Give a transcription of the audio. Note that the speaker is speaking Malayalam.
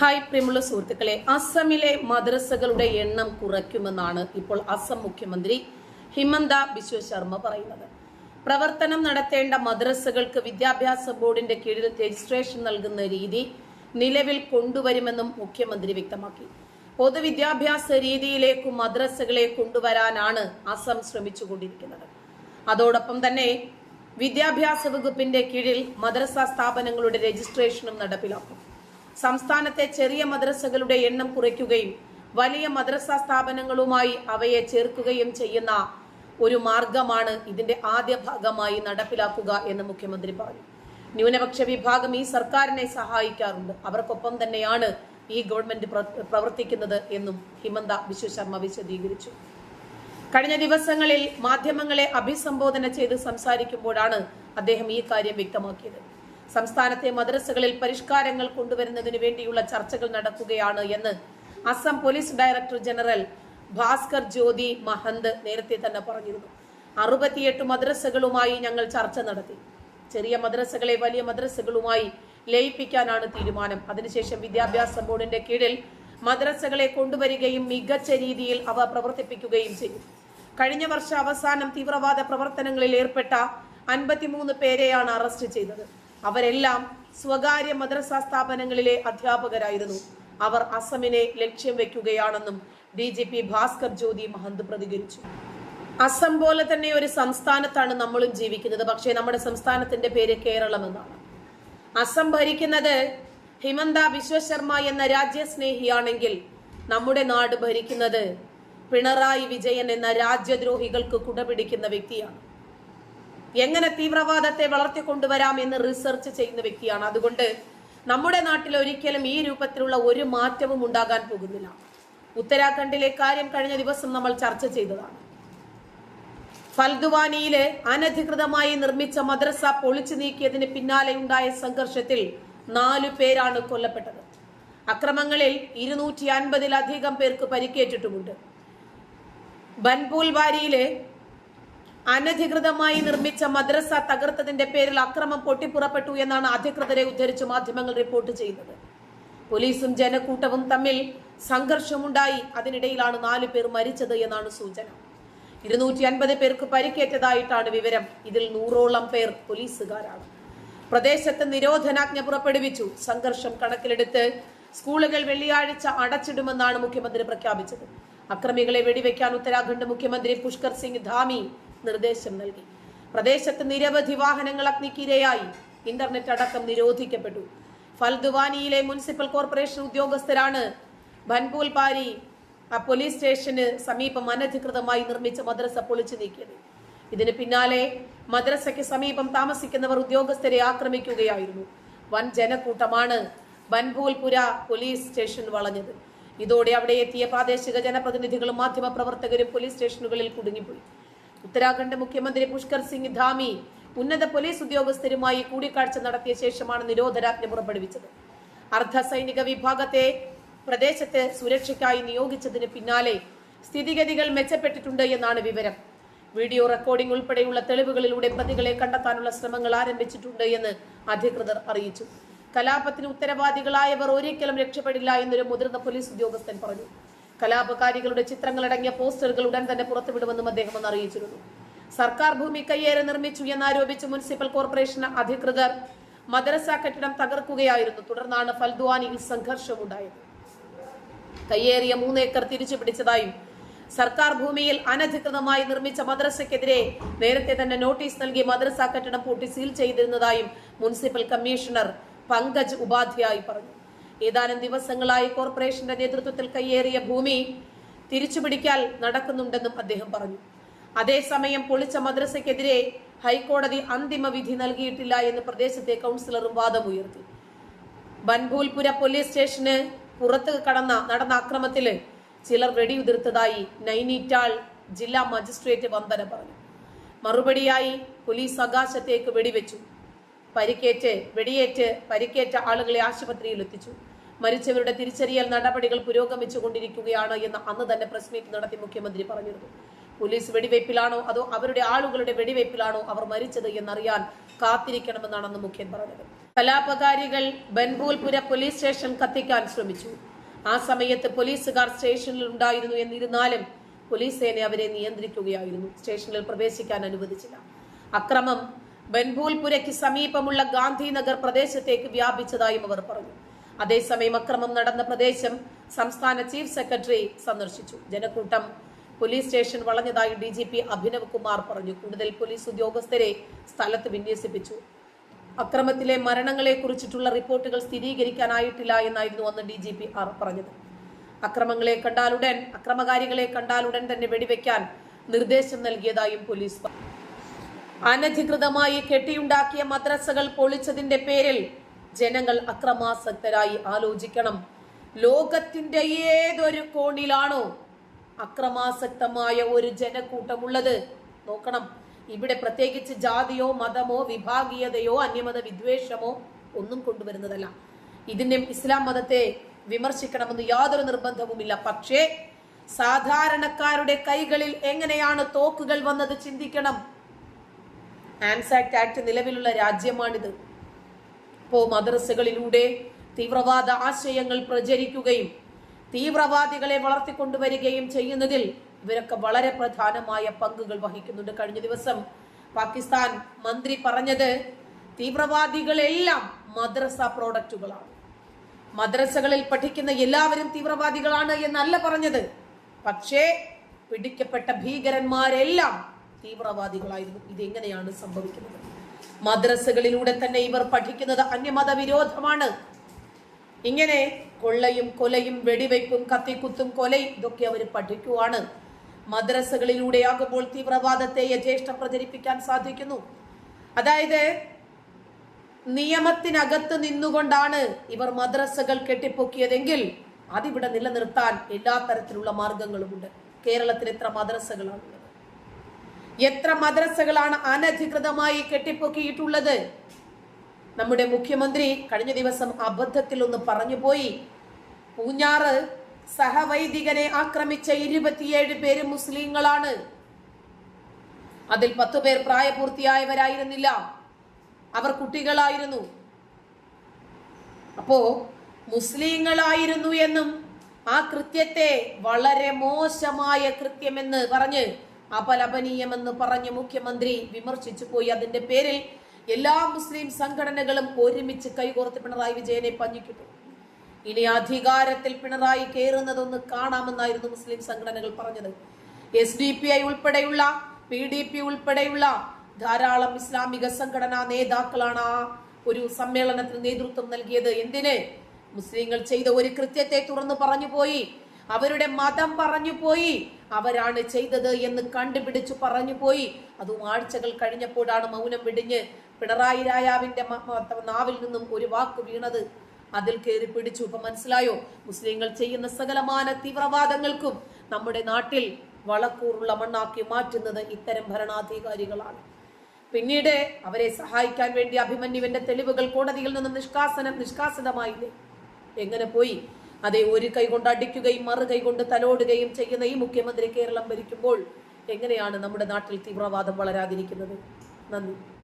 ഹായ് പ്രിയമുള്ള സുഹൃത്തുക്കളെ. അസമിലെ മദ്രസകളുടെ എണ്ണം കുറയ്ക്കുമെന്നാണ് ഇപ്പോൾ അസം മുഖ്യമന്ത്രി ഹിമന്ത ബിശ്വ ശർമ്മ പറയുന്നത്. പ്രവർത്തനം നടത്തേണ്ട മദ്രസകൾക്ക് വിദ്യാഭ്യാസ ബോർഡിന്റെ കീഴിൽ രജിസ്ട്രേഷൻ നൽകുന്ന രീതി നിലവിൽ കൊണ്ടുവരുമെന്നും മുഖ്യമന്ത്രി വ്യക്തമാക്കി. പൊതുവിദ്യാഭ്യാസ രീതിയിലേക്ക് മദ്രസകളെ കൊണ്ടുവരാനാണ് അസം ശ്രമിച്ചുകൊണ്ടിരിക്കുന്നത്. അതോടൊപ്പം തന്നെ വിദ്യാഭ്യാസ വകുപ്പിന്റെ കീഴിൽ മദ്രസ സ്ഥാപനങ്ങളുടെ രജിസ്ട്രേഷനും നടപ്പിലാക്കും. സംസ്ഥാനത്തെ ചെറിയ മദ്രസകളുടെ എണ്ണം കുറയ്ക്കുകയും വലിയ മദ്രസ സ്ഥാപനങ്ങളുമായി അവയെ ചേർക്കുകയും ചെയ്യുന്ന ഒരു മാർഗമാണ് ഇതിന്റെ ആദ്യ ഭാഗമായി നടപ്പിലാക്കുക എന്ന് മുഖ്യമന്ത്രി പറഞ്ഞു. ന്യൂനപക്ഷ വിഭാഗം ഈ സർക്കാരിനെ സഹായിക്കാറുണ്ട്. അവർക്കൊപ്പം തന്നെയാണ് ഈ ഗവൺമെന്റ് പ്രവർത്തിക്കുന്നത് എന്നും ഹിമന്ത വിശ്വശർമ്മ വിശദീകരിച്ചു. കഴിഞ്ഞ ദിവസങ്ങളിൽ മാധ്യമങ്ങളെ അഭിസംബോധന ചെയ്ത് സംസാരിക്കുമ്പോഴാണ് അദ്ദേഹം ഈ കാര്യം വ്യക്തമാക്കിയത്. സംസ്ഥാനത്തെ മദ്രസകളിൽ പരിഷ്കാരങ്ങൾ കൊണ്ടുവരുന്നതിന് വേണ്ടിയുള്ള ചർച്ചകൾ നടക്കുകയാണ് എന്ന് Assam police director general Bhaskar Jyoti Mahanta നേരത്തെ തന്നെ പറഞ്ഞിരുന്നു. അറുപത്തിയെട്ട് മദ്രസകളുമായി ഞങ്ങൾ ചർച്ച നടത്തി. ചെറിയ മദ്രസകളെ വലിയ മദ്രസകളുമായി ലയിപ്പിക്കാനാണ് തീരുമാനം. അതിനുശേഷം വിദ്യാഭ്യാസ ബോർഡിന്റെ കീഴിൽ മദ്രസകളെ കൊണ്ടുവരികയും മികച്ച രീതിയിൽ അവ പ്രവർത്തിപ്പിക്കുകയും ചെയ്യും കഴിഞ്ഞ വർഷ അവസാനം തീവ്രവാദ പ്രവർത്തനങ്ങളിൽ ഏർപ്പെട്ട അൻപത്തിമൂന്ന് പേരെയാണ് അറസ്റ്റ് ചെയ്തത്. അവരെല്ലാം സ്വകാര്യ മദ്രസ സ്ഥാപനങ്ങളിലെ അധ്യാപകരായിരുന്നു. അവർ അസമിനെ ലക്ഷ്യം വെക്കുകയാണെന്നും D G P Bhaskar Jyoti Mahanta പ്രതികരിച്ചു. അസം പോലെ തന്നെ ഒരു സംസ്ഥാനത്താണ് നമ്മളും ജീവിക്കുന്നത്. പക്ഷേ നമ്മുടെ സംസ്ഥാനത്തിന്റെ പേര് കേരളം എന്നാണ്. അസം ഭരിക്കുന്നത് ഹിമന്ത വിശ്വശർമ്മ എന്ന രാജ്യസ്നേഹിയാണെങ്കിൽ നമ്മുടെ നാട് ഭരിക്കുന്നത് പിണറായി വിജയൻ എന്ന രാജ്യദ്രോഹികൾക്ക് കുടപിടിക്കുന്ന വ്യക്തിയാണ്. എങ്ങനെ തീവ്രവാദത്തെ വളർത്തിക്കൊണ്ടുവരാം എന്ന് റിസർച്ച് ചെയ്യുന്ന വ്യക്തിയാണ്. അതുകൊണ്ട് നമ്മുടെ നാട്ടിൽ ഒരിക്കലും ഈ രൂപത്തിലുള്ള ഒരു മാറ്റവും ഉണ്ടാകാൻ പോകുന്നില്ല. ഉത്തരാഖണ്ഡിലെ കാര്യം കഴിഞ്ഞ ദിവസം നമ്മൾ ചർച്ച ചെയ്തതാണ്. ഫൽദുവാനിയിലെ അനധികൃതമായി നിർമ്മിച്ച മദ്രസ പൊളിച്ചു നീക്കിയതിന് പിന്നാലെ ഉണ്ടായ സംഘർഷത്തിൽ നാലു പേരാണ് കൊല്ലപ്പെട്ടത്. അക്രമങ്ങളിൽ ഇരുന്നൂറ്റി അൻപതിലധികം പേർക്ക് പരിക്കേറ്റിട്ടുമുണ്ട്. ബൻപൂൽവാരിയിലെ അനധികൃതമായി നിർമ്മിച്ച മദ്രസ തകർത്തതിന്റെ പേരിൽ അക്രമം പൊട്ടിപ്പുറപ്പെട്ടു എന്നാണ് അധികൃതരെ ഉദ്ധരിച്ച് മാധ്യമങ്ങൾ റിപ്പോർട്ട് ചെയ്യുന്നത്. പോലീസും ജനക്കൂട്ടവും തമ്മിൽ സംഘർഷമുണ്ടായി. അതിനിടയിലാണ് നാല് പേർ മരിച്ചത് എന്നാണ് സൂചന. ഇരുന്നൂറ്റി അൻപത് പേർക്ക് പരിക്കേറ്റതായിട്ടാണ് വിവരം. ഇതിൽ നൂറോളം പേർ പോലീസുകാരാണ്. പ്രദേശത്ത് നിരോധനാജ്ഞ പുറപ്പെടുവിച്ചു. സംഘർഷം കണക്കിലെടുത്ത് സ്കൂളുകൾ വെള്ളിയാഴ്ച അടച്ചിടുമെന്നാണ് മുഖ്യമന്ത്രി പ്രഖ്യാപിച്ചത്. അക്രമികളെ വെടിവെക്കാൻ ഉത്തരാഖണ്ഡ് മുഖ്യമന്ത്രി പുഷ്കർ സിംഗ് ധാമി നിർദ്ദേശം നൽകി. പ്രദേശത്ത് നിരവധി വാഹനങ്ങൾ അഗ്നിക്കിരയായി. ഇന്റർനെറ്റ് അടക്കം നിരോധിക്കപ്പെട്ടു. ഫൽദുവാനിയിലെ മുനിസിപ്പൽ കോർപ്പറേഷൻ ഉദ്യോഗസ്ഥരാണ് ബൻപൂൽ പാരി ആ പോലീസ് സ്റ്റേഷന് സമീപം അനധികൃതമായി നിർമ്മിച്ച മദ്രസ പൊളിച്ചു നീക്കിയത്. ഇതിന് പിന്നാലെ മദ്രസയ്ക്ക് സമീപം താമസിക്കുന്നവർ ഉദ്യോഗസ്ഥരെ ആക്രമിക്കുകയായിരുന്നു. വൻ ജനക്കൂട്ടമാണ് ബൻഭൂൽപുര പോലീസ് സ്റ്റേഷൻ വളഞ്ഞത്. ഇതോടെ അവിടെ എത്തിയ പ്രാദേശിക ജനപ്രതിനിധികളും മാധ്യമപ്രവർത്തകരും പോലീസ് സ്റ്റേഷനുകളിൽ കുടുങ്ങിപ്പോയി. ഉത്തരാഖണ്ഡ് മുഖ്യമന്ത്രി പുഷ്കർ സിംഗ് ധാമി ഉന്നത പോലീസ് ഉദ്യോഗസ്ഥരുമായി കൂടിക്കാഴ്ച നടത്തിയ ശേഷമാണ് നിരോധനാജ്ഞ പുറപ്പെടുവിച്ചത്. അർദ്ധ സൈനിക വിഭാഗത്തെ പ്രദേശത്ത് സുരക്ഷയ്ക്കായി നിയോഗിച്ചതിന് പിന്നാലെ സ്ഥിതിഗതികൾ മെച്ചപ്പെട്ടിട്ടുണ്ട് എന്നാണ് വിവരം. വീഡിയോ റെക്കോർഡിംഗ് ഉൾപ്പെടെയുള്ള തെളിവുകളിലൂടെ പ്രതികളെ കണ്ടെത്താനുള്ള ശ്രമങ്ങൾ ആരംഭിച്ചിട്ടുണ്ട് എന്ന് അധികൃതർ അറിയിച്ചു. കലാപത്തിന് ഉത്തരവാദികളായവർ ഒരിക്കലും രക്ഷപ്പെടില്ല എന്നൊരു മുതിർന്ന പോലീസ് ഉദ്യോഗസ്ഥൻ പറഞ്ഞു. കലാപകാരികളുടെ ചിത്രങ്ങളടങ്ങിയ പോസ്റ്ററുകൾ ഉടൻ തന്നെ പുറത്തുവിടുമെന്നും അദ്ദേഹം ഒന്ന് അറിയിച്ചിരുന്നു. സർക്കാർ ഭൂമി കയ്യേറെ നിർമ്മിച്ചു എന്നാരോപിച്ച് മുനിസിപ്പൽ കോർപ്പറേഷൻ അധികൃതർ മദ്രസ കെട്ടിടം തകർക്കുകയായിരുന്നു. തുടർന്നാണ് ഫൽദ്വാനിയിൽ സംഘർഷമുണ്ടായത്. കയ്യേറിയ മൂന്നേക്കർ തിരിച്ചു പിടിച്ചതായും സർക്കാർ ഭൂമിയിൽ അനധികൃതമായി നിർമ്മിച്ച മദ്രസയ്ക്കെതിരെ നേരത്തെ തന്നെ നോട്ടീസ് നൽകി മദ്രസ കെട്ടിടം പൂട്ടി സീൽ ചെയ്തിരുന്നതായും മുനിസിപ്പൽ കമ്മീഷണർ പങ്കജ് ഉപാധ്യായി പറഞ്ഞു. ഏതാനും ദിവസങ്ങളായി കോർപ്പറേഷന്റെ നേതൃത്വത്തിൽ കയ്യേറിയ ഭൂമി തിരിച്ചുപിടിക്കാൻ നടക്കുന്നുണ്ടെന്നും അദ്ദേഹം പറഞ്ഞു. അതേസമയം പൊളിച്ച മദ്രസയ്ക്കെതിരെ ഹൈക്കോടതി അന്തിമ വിധി നൽകിയിട്ടില്ല എന്ന് പ്രദേശത്തെ കൗൺസിലറും വാദമുയർത്തി. ബൻഭൂൽപുര പോലീസ് സ്റ്റേഷന് പുറത്ത് കടന്ന നടന്ന അക്രമത്തിൽ ചിലർ വെടിയുതിർത്തതായി നൈനിറ്റാൾ ജില്ലാ മജിസ്ട്രേറ്റ് വന്ദന പറഞ്ഞു. മറുപടിയായി പോലീസ് ആകാശത്തേക്ക് വെടിവെച്ചു. പരിക്കേറ്റ് വെടിയേറ്റ് പരിക്കേറ്റ ആളുകളെ ആശുപത്രിയിൽ എത്തിച്ചു. മരിച്ചവരുടെ തിരിച്ചറിയൽ നടപടികൾ പുരോഗമിച്ചു കൊണ്ടിരിക്കുകയാണ് എന്ന് അന്ന് തന്നെ പ്രസ് മീറ്റ് നടത്തി മുഖ്യമന്ത്രി പറഞ്ഞിരുന്നു. പോലീസ് വെടിവയ്പ്പിലാണോ അതോ അവരുടെ ആളുകളുടെ വെടിവയ്പ്പിലാണോ അവർ മരിച്ചത് എന്നറിയാൻ കാത്തിരിക്കണമെന്നാണ് അന്ന് മുഖ്യൻ പറഞ്ഞത്. കലാപകാരികൾ ബൻഭൂൽപുര പോലീസ് സ്റ്റേഷൻ കത്തിക്കാൻ ശ്രമിച്ചു. ആ സമയത്ത് പോലീസുകാർ സ്റ്റേഷനിൽ ഉണ്ടായിരുന്നു എന്നിരുന്നാലും പോലീസ് സേന അവരെ നിയന്ത്രിക്കുകയായിരുന്നു. സ്റ്റേഷനിൽ പ്രവേശിക്കാൻ അനുവദിച്ചില്ല. അക്രമം ബൻഭൂൽപുരയ്ക്ക് സമീപമുള്ള ഗാന്ധിനഗർ പ്രദേശത്തേക്ക് വ്യാപിച്ചതായും അവർ പറഞ്ഞു. അതേസമയം അക്രമം നടന്ന പ്രദേശം സംസ്ഥാന ചീഫ് സെക്രട്ടറി സന്ദർശിച്ചു. ജനക്കൂട്ടം police station വളഞ്ഞതായി D G P Abhinav Kumar പറഞ്ഞു. കൂടുതൽ പോലീസ് ഉദ്യോഗസ്ഥരെ സ്ഥലത്ത് വിന്യസിപ്പിച്ചു. അക്രമത്തിലെ മരണങ്ങളെ കുറിച്ചിട്ടുള്ള റിപ്പോർട്ടുകൾ സ്ഥിരീകരിക്കാനായിട്ടില്ല എന്നായിരുന്നു അന്ന് ഡി ജി പി ആർ പറഞ്ഞത്. അക്രമങ്ങളെ കണ്ടാലുടൻ അക്രമകാരികളെ കണ്ടാലുടൻ തന്നെ വെടിവെക്കാൻ നിർദ്ദേശം നൽകിയതായും പോലീസ് പറഞ്ഞു. അനധികൃതമായി കെട്ടിയുണ്ടാക്കിയ മദ്രസകൾ പൊളിച്ചതിന്റെ പേരിൽ ജനങ്ങൾ അക്രമാസക്തരായി ആലോചിക്കണം. ലോകത്തിന്റെ ഏതൊരു കോണിലാണോ അക്രമാസക്തമായ ഒരു ജനക്കൂട്ടമുള്ളത്? നോക്കണം. ഇവിടെ പ്രത്യേകിച്ച് ജാതിയോ മതമോ വിഭാഗീയതയോ അന്യമത വിദ്വേഷമോ ഒന്നും കൊണ്ടുവരുന്നതല്ല. ഇതിന്റെ ഇസ്ലാം മതത്തെ വിമർശിക്കണമെന്ന് യാതൊരു നിർബന്ധവുമില്ല. പക്ഷേ സാധാരണക്കാരുടെ കൈകളിൽ എങ്ങനെയാണ് തോക്കുകൾ വന്നത് ചിന്തിക്കണം. ആൻസാക്ട് ആക്ട് നിലവിലുള്ള രാജ്യമാണിത്. ഇപ്പോ മദ്രസകളിലൂടെ തീവ്രവാദ ആശയങ്ങൾ പ്രചരിക്കുകയും തീവ്രവാദികളെ വളർത്തിക്കൊണ്ടുവരികയും ചെയ്യുന്നതിൽ ഇവരൊക്കെ വളരെ പ്രധാനമായ പങ്കുകൾ വഹിക്കുന്നുണ്ട്. കഴിഞ്ഞ ദിവസം പാകിസ്ഥാൻ മന്ത്രി പറഞ്ഞത് തീവ്രവാദികളെല്ലാം മദ്രസ പ്രോഡക്റ്റുകളാണ്. മദ്രസകളിൽ പഠിക്കുന്ന എല്ലാവരും തീവ്രവാദികളാണ് എന്നല്ല പറഞ്ഞത്. പക്ഷേ പിടിക്കപ്പെട്ട ഭീകരന്മാരെല്ലാം തീവ്രവാദികളായിരുന്നു. ഇതെങ്ങനെയാണ് സംഭവിക്കുന്നത്? മദ്രസകളിലൂടെ തന്നെ ഇവർ പഠിക്കുന്നത് അന്യമത വിരോധമാണ് ഇങ്ങനെ കൊള്ളയും കൊലയും വെടിവയ്പും കത്തിക്കുത്തും കൊലയും ഇതൊക്കെ അവർ പഠിക്കുവാണ്. മദ്രസകളിലൂടെയാകുമ്പോൾ തീവ്രവാദത്തെ യഥേഷ്ടം പ്രചരിപ്പിക്കാൻ സാധിക്കുന്നു. അതായത് നിയമത്തിനകത്ത് നിന്നുകൊണ്ടാണ് ഇവർ മദ്രസകൾ കെട്ടിപ്പൊക്കിയതെങ്കിൽ അതിവിടെ നിലനിർത്താൻ എല്ലാ തരത്തിലുള്ള മാർഗങ്ങളുമുണ്ട്. കേരളത്തിൽ എത്ര മദ്രസകളാണുള്ളത് എത്ര മദ്രസകളാണ് അനധികൃതമായി കെട്ടിപ്പൊക്കിയിട്ടുള്ളത്? നമ്മുടെ മുഖ്യമന്ത്രി കഴിഞ്ഞ ദിവസം അബദ്ധത്തിൽ ഒന്ന് പറഞ്ഞുപോയി പൂഞ്ഞാറ് സഹവൈദികനെ ആക്രമിച്ച ഇരുപത്തിയേഴ് പേര് മുസ്ലിങ്ങളാണ്. അതിൽ പത്തു പേർ പ്രായപൂർത്തിയായവരായിരുന്നില്ല. അവർ കുട്ടികളായിരുന്നു. അപ്പോ മുസ്ലിങ്ങളായിരുന്നു എന്നും ആ കൃത്യത്തെ വളരെ മോശമായ കൃത്യമെന്ന് പറഞ്ഞ് അപലപനീയമെന്ന് പറഞ്ഞ് മുഖ്യമന്ത്രി വിമർശിച്ചു പോയി. അതിന്റെ പേരിൽ എല്ലാ മുസ്ലിം സംഘടനകളും ഒരുമിച്ച് കൈകോർത്ത് പിണറായി വിജയനെ പഞ്ഞിക്കിട്ടു. ഇനി അധികാരത്തിൽ പിണറായി കയറുന്നതൊന്ന് കാണാമെന്നായിരുന്നു മുസ്ലിം സംഘടനകൾ പറഞ്ഞത്. എസ് ഡി പി ഐ ഉൾപ്പെടെയുള്ള പി ഡി പി ഉൾപ്പെടെയുള്ള ധാരാളം ഇസ്ലാമിക സംഘടനാ നേതാക്കളാണ് ആ ഒരു സമ്മേളനത്തിന് നേതൃത്വം നൽകിയത്. എന്തിന്? മുസ്ലിങ്ങൾ ചെയ്ത ഒരു കൃത്യത്തെ തുറന്നു പറഞ്ഞു പോയി. അവരുടെ മതം പറഞ്ഞു പോയി. അവരാണ് ചെയ്തത് എന്ന് കണ്ടുപിടിച്ചു പറഞ്ഞു പോയി. അതും ആഴ്ചകൾ കഴിഞ്ഞപ്പോഴാണ് മൗനം വിടിഞ്ഞ് പിണറായി രായാവിന്റെ നാവിൽ നിന്നും ഒരു വാക്ക് വീണത്. അതിൽ കയറി പിടിച്ചു. ഇപ്പൊ മനസ്സിലായോ? മുസ്ലിങ്ങൾ ചെയ്യുന്ന സകലമാന തീവ്രവാദങ്ങൾക്കും നമ്മുടെ നാട്ടിൽ വളക്കൂറുള്ള മണ്ണാക്കി മാറ്റുന്നത് ഇത്തരം ഭരണാധികാരികളാണ്. പിന്നീട് അവരെ സഹായിക്കാൻ വേണ്ടി അഭിമന്യുവിന്റെ തെളിവുകൾ കോടതിയിൽ നിന്ന് നിഷ്കാസനം നിഷ്കാസിതമായില്ലേ? എങ്ങനെ പോയി? അതെ ഒരു കൈ കൊണ്ട് അടിക്കുകയും മറു കൈ കൊണ്ട് തലോടുകയും ചെയ്യുന്ന ഈ മുഖ്യമന്ത്രി കേരളം ഭരിക്കുമ്പോൾ എങ്ങനെയാണ് നമ്മുടെ നാട്ടിൽ തീവ്രവാദം വളരാതിരിക്കുന്നത്? നന്ദി.